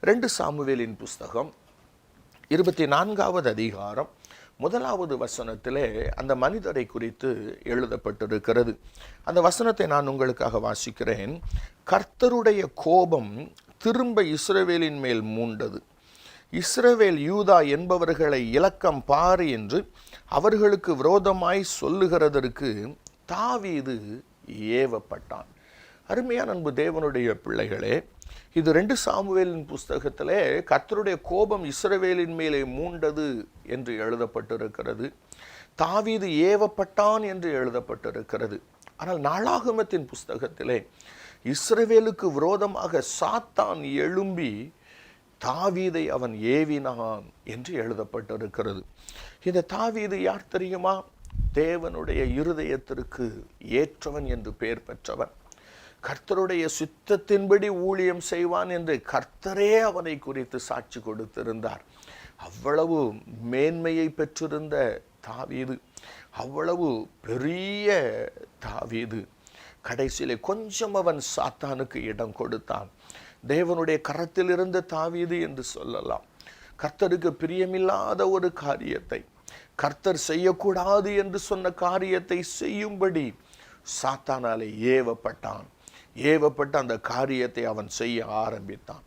ரெண்டு சாமுவேலின் புஸ்தகம் இருபத்தி நான்காவது அதிகாரம் முதலாவது வசனத்திலே அந்த மனிதரை குறித்து எழுதப்பட்டிருக்கிறது. அந்த வசனத்தை நான் உங்களுக்காக வாசிக்கிறேன். கர்த்தருடைய கோபம் திரும்ப இஸ்ரவேலின் மேல் மூண்டது. இஸ்ரவேல் யூதா என்பவர்களை இலக்கம் பாரு என்று அவர்களுக்கு விரோதமாய் சொல்லுகிறதற்கு தாவீது ஏவப்பட்டான். அருமையான அன்பு தேவனுடைய பிள்ளைகளே இது ரெண்டு சாமுவேலின் புஸ்தகத்திலே கர்த்தருடைய கோபம் இஸ்ரவேலின் மேலே மூண்டது என்று எழுதப்பட்டிருக்கிறது. தாவீது ஏவப்பட்டான் என்று எழுதப்பட்டிருக்கிறது. ஆனால் நாளாகமத்தின் புஸ்தகத்திலே இஸ்ரவேலுக்கு விரோதமாக சாத்தான் எழும்பி தாவீதை அவன் ஏவினான் என்று எழுதப்பட்டிருக்கிறது. இந்த தாவீது யார் தெரியுமா? தேவனுடைய இருதயத்திற்கு ஏற்றவன் என்று பெயர் பெற்றவன். கர்த்தருடைய சித்தத்தின்படி ஊழியம் செய்வான் என்று கர்த்தரே அவனை குறித்து சாட்சி கொடுத்திருந்தார். அவ்வளவு மேன்மையை பெற்றிருந்த தாவீது. அவ்வளவு பெரிய தாவீது. கடைசியிலே கொஞ்சம் அவன் சாத்தானுக்கு இடம் கொடுத்தான். தேவனுடைய கரத்தில் இருந்த தாவீது என்று சொல்லலாம். கர்த்தருக்கு பிரியமில்லாத ஒரு காரியத்தை கர்த்தர் செய்யக்கூடாது என்று சொன்ன காரியத்தை செய்யும்படி சாத்தானாலே ஏவப்பட்டான். ஏவப்பட்ட அந்த காரியத்தை அவன் செய்ய ஆரம்பித்தான்.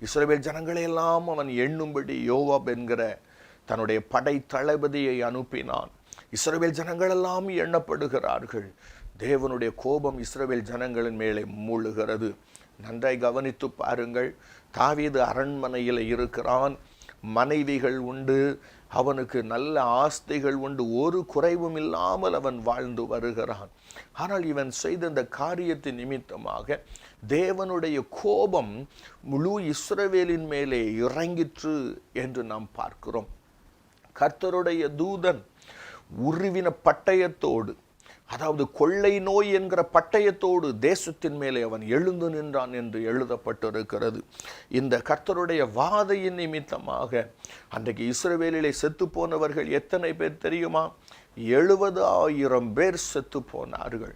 இஸ்ரேல் ஜனங்களை எல்லாம் அவன் எண்ணும்படி யோவாப் என்கிற தன்னுடைய படை தளபதியை அனுப்பினான். இஸ்ரேல் ஜனங்களெல்லாம் எண்ணப்படுகிறார்கள். தேவனுடைய கோபம் இஸ்ரேல் ஜனங்களின் மேலே மூழுகிறது. நன்றாய் கவனித்து பாருங்கள். தாவீது அரண்மனையில் இருக்கிறான். மனைவிகள் உண்டு. அவனுக்கு நல்ல ஆஸ்தைகள் உண்டு. ஒரு குறைவும் இல்லாமல் அவன் வாழ்ந்து வருகிறான். ஆனால் இவன் செய்த இந்த காரியத்தின் நிமித்தமாக தேவனுடைய கோபம் முழு இஸ்ரவேலின் மேலே இறங்கிற்று என்று நாம் பார்க்கிறோம். கர்த்தருடைய தூதன் உருவின பட்டயத்தோடு அதாவது கொள்ளை நோய் என்கிற பட்டயத்தோடு தேசத்தின் மேலே அவன் எழுந்து நின்றான் என்று எழுதப்பட்டிருக்கிறது. இந்த கர்த்தருடைய வாதையின் நிமித்தமாக அன்றைக்கு இஸ்ரவேலிலே செத்து போனவர்கள் எத்தனை பேர் தெரியுமா? எழுபது ஆயிரம் பேர் செத்து போனார்கள்.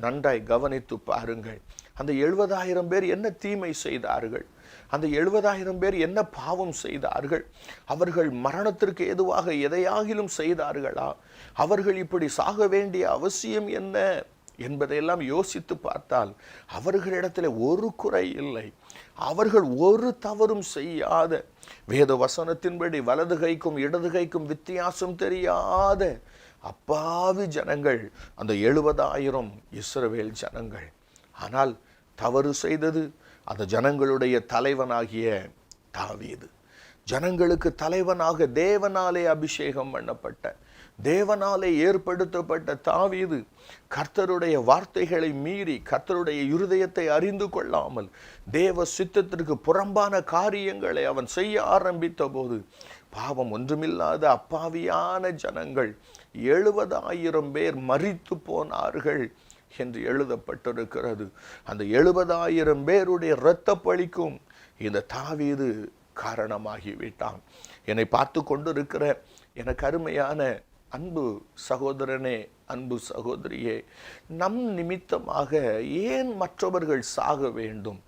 நன்றாய் கவனித்து பாருங்கள். அந்த எழுபதாயிரம் பேர் என்ன தீமை செய்தார்கள்? அந்த எழுபதாயிரம் பேர் என்ன பாவம் செய்தார்கள்? அவர்கள் மரணத்திற்கு ஏதுவாக எதையாகிலும் செய்தார்களா? அவர்கள் இப்படி சாக வேண்டிய அவசியம் என்ன? என்பதையெல்லாம் யோசித்து பார்த்தால் அவர்களிடத்தில் ஒரு குறை இல்லை. அவர்கள் ஒரு தவறும் செய்யாத வேத வசனத்தின்படி வலது கைக்கும் இடது கைக்கும் வித்தியாசம் தெரியாத அப்பாவி ஜனங்கள் அந்த எழுபதாயிரம் இஸ்ரவேல் ஜனங்கள். ஆனால் தவறு செய்தது அந்த ஜனங்களுடைய தலைவனாகிய தாவீது. ஜனங்களுக்கு தலைவனாக தேவனாலே அபிஷேகம் பண்ணப்பட்ட தேவனாலே ஏற்படுத்தப்பட்ட தாவீது கர்த்தருடைய வார்த்தைகளை மீறி கர்த்தருடைய இருதயத்தை அறிந்து கொள்ளாமல் தேவ சித்தத்திற்கு புறம்பான காரியங்களை அவன் செய்ய ஆரம்பித்த போது பாவம் ஒன்றுமில்லாத அப்பாவியான ஜனங்கள் எழுபதாயிரம் பேர் மறித்து போனார்கள். என்று எழுதப்பட்டிருக்கிறது. அந்த எழுபதாயிரம் பேருடைய இரத்த பழிக்கும் இந்த தாவீது காரணமாகிவிட்டான். என்னை பார்த்து கொண்டிருக்கிற எனக்கு அருமையான அன்பு சகோதரனே அன்பு சகோதரியே நம் நிமித்தமாக ஏன் மற்றவர்கள் சாக வேண்டும்?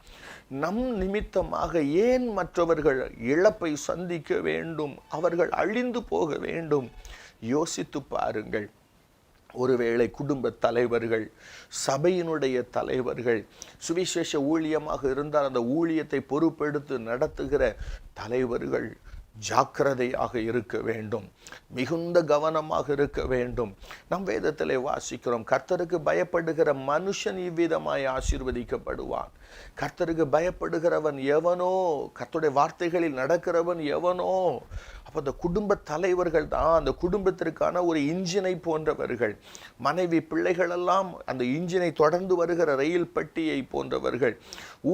நம் நிமித்தமாக ஏன் மற்றவர்கள் இழப்பை சந்திக்க வேண்டும்? அவர்கள் அழிந்து போக வேண்டும்? யோசித்து பாருங்கள். ஒருவேளை குடும்ப தலைவர்கள் சபையினுடைய தலைவர்கள் சுவிசேஷ ஊழியமாக இருந்தால் அந்த ஊழியத்தை பொறுப்பெடுத்து நடத்துகிற தலைவர்கள் ஜாக்கிரதையாக இருக்க வேண்டும். மிகுந்த கவனமாக இருக்க வேண்டும். நம் வேதத்திலே வாசிக்கிறோம் கர்த்தருக்கு பயப்படுகிற மனுஷன் இவ்விதமாய் ஆசீர்வதிக்கப்படுவான். கர்த்தருக்கு பயப்படுகிறவன் எவனோ கர்த்தருடைய வார்த்தைகளில் நடக்கிறவன் எவனோ அப்போ அந்த குடும்ப தலைவர்கள் தான் அந்த குடும்பத்திற்கான ஒரு இன்ஜினை போன்றவர்கள். மனைவி பிள்ளைகளெல்லாம் அந்த இன்ஜினை தொடர்ந்து வருகிற ரயில் பட்டியை போன்றவர்கள்.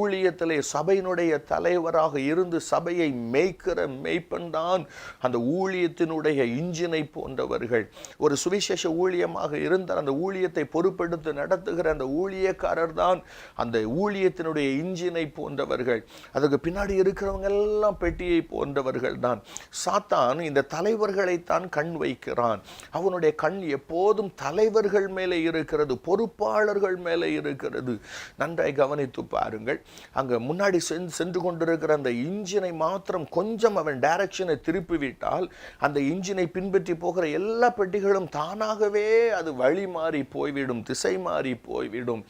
ஊழியத்திலே சபையினுடைய தலைவராக இருந்து சபையை மேய்க்கிற மெய்ப்பன் தான் அந்த ஊழியத்தினுடைய இன்ஜினை போன்றவர்கள். ஒரு சுவிசேஷ ஊழியமாக இருந்தால் அந்த ஊழியத்தை பொறுப்பெடுத்து நடத்துகிற அந்த ஊழியக்காரர் தான் அந்த ஊழியத்தை வாகனத்தினுடைய இன்ஜினை போன்றவர்கள் அதுக்கு பின்னாடி இருக்கிறவங்க எல்லாம் பெட்டியை போன்றவர்கள் தான். சாத்தான் இந்த தலைவர்களைத்தான் கண் வைக்கிறான். அவனுடைய கண் எப்போதும் தலைவர்கள் மேலே இருக்கிறது பொறுப்பாளர்கள் மேலே இருக்கிறது. நன்றாய் கவனித்து பாருங்கள். அங்கே முன்னாடி சென்று சென்று கொண்டிருக்கிற அந்த இன்ஜினை மாத்திரம் கொஞ்சம் அவன் டைரக்ஷனை திருப்பி விட்டால் அந்த இன்ஜினை பின்பற்றி போகிற எல்லா பெட்டிகளும் தானாகவே அது வழி மாறி போய்விடும் திசை மாறி போய்விடும்.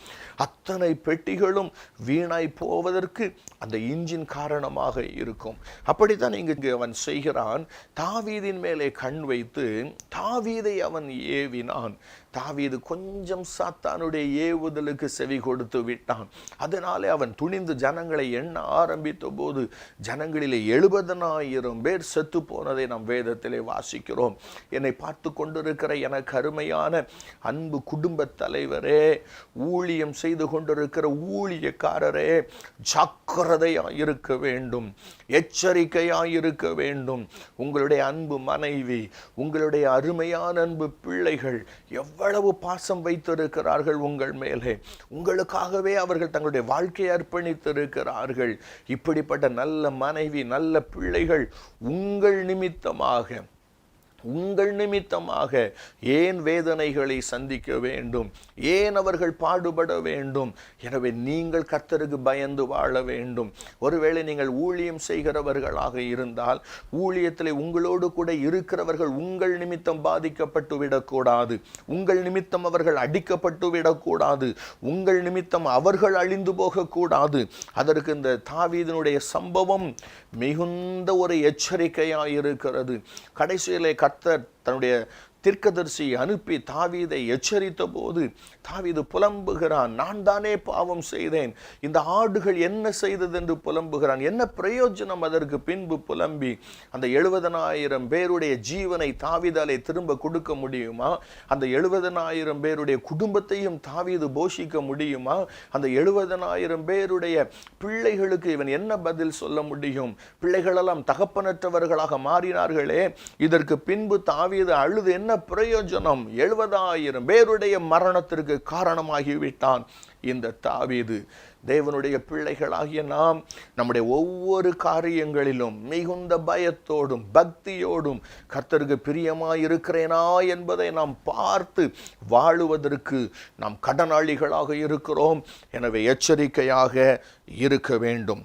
அத்தனை பெட்டிகளும் வீணாய் போவதற்கு அந்த இன்ஜின் காரணமாக இருக்கும். அப்படித்தான் இங்கு அவன் செய்கிறான். தாவீதின் மேலே கண் வைத்து தாவீதை அவன் ஏவினான். தாவீது கொஞ்சம் சாத்தானுடைய ஏவுதலுக்கு செவி கொடுத்து விட்டான். அதனாலே அவன் துணிந்து ஜனங்களை எண்ண ஆரம்பித்த போது ஜனங்களிலே எழுபதனாயிரம் பேர் செத்து போனதை நாம் வேதத்திலே வாசிக்கிறோம். என்னை பார்த்து கொண்டிருக்கிற எனக்கு அருமையான அன்பு குடும்ப தலைவரே ஊழியம் செய்து கொண்டிருக்கிற ஊழியக்காரரே ஜாக்கிரதையாக இருக்க வேண்டும் எச்சரிக்கையாக இருக்க வேண்டும். உங்களுடைய அன்பு மனைவி உங்களுடைய அருமையான அன்பு பிள்ளைகள் எவ்வளவு பாசம் வைத்திருக்கிறார்கள் உங்கள் மேலே. உங்களுக்காகவே அவர்கள் தங்களுடைய வாழ்க்கையை அர்ப்பணித்திருக்கிறார்கள். இப்படிப்பட்ட நல்ல மனைவி நல்ல பிள்ளைகள் உங்கள் நிமித்தமாக உங்கள் நிமித்தமாக ஏன் வேதனைகளை சந்திக்க வேண்டும்? ஏன் அவர்கள் பாடுபட வேண்டும்? எனவே நீங்கள் கர்த்தருக்கு பயந்து வாழ வேண்டும். ஒருவேளை நீங்கள் ஊழியம் செய்கிறவர்களாக இருந்தால் ஊழியத்தில் உங்களோடு கூட இருக்கிறவர்கள் உங்கள் நிமித்தம் பாதிக்கப்பட்டு விடக்கூடாது. உங்கள் நிமித்தம் அவர்கள் அடிக்கப்பட்டு விடக்கூடாது. உங்கள் நிமித்தம் அவர்கள் அழிந்து போகக்கூடாது. அதற்கு இந்த தாவீதனுடைய சம்பவம் மிகுந்த ஒரு எச்சரிக்கையாக இருக்கிறது கடைசியிலே கர்த்தர் தன்னுடைய தீர்க்கதரிசி அனுப்பி தாவீதை எச்சரித்த போது தாவீது புலம்புகிறான் நான் தானே பாவம் செய்தேன். இந்த ஆடுகள் என்ன செய்தது என்று புலம்புகிறான். என்ன பிரயோஜனம் அதற்கு? பின்பு புலம்பி அந்த எழுபதனாயிரம் பேருடைய ஜீவனை தாவீதாலே திரும்ப கொடுக்க முடியுமா? அந்த எழுபதனாயிரம் பேருடைய குடும்பத்தையும் தாவீது போஷிக்க முடியுமா? அந்த எழுபதனாயிரம் பேருடைய பிள்ளைகளுக்கு இவன் என்ன பதில் சொல்ல முடியும்? பிள்ளைகளெல்லாம் தகப்பனற்றவர்களாக மாறினார்களே. இதற்கு பின்பு தாவீது அழுது என்ன பிரயோஜனம்? எழுபதாயிரம் பேருடைய மரணத்திற்கு காரணமாகிவிட்டான் இந்த தாவீது. தேவனுடைய பிள்ளைகளாகிய நாம் நம்முடைய ஒவ்வொரு காரியங்களிலும் மிகுந்த பயத்தோடும் பக்தியோடும் கர்த்தருக்கு பிரியமாயிருக்கிறேனா என்பதை நாம் பார்த்து வாழுவதற்கு நாம் கடனாளிகளாக இருக்கிறோம். எனவே எச்சரிக்கையாக இருக்க வேண்டும்.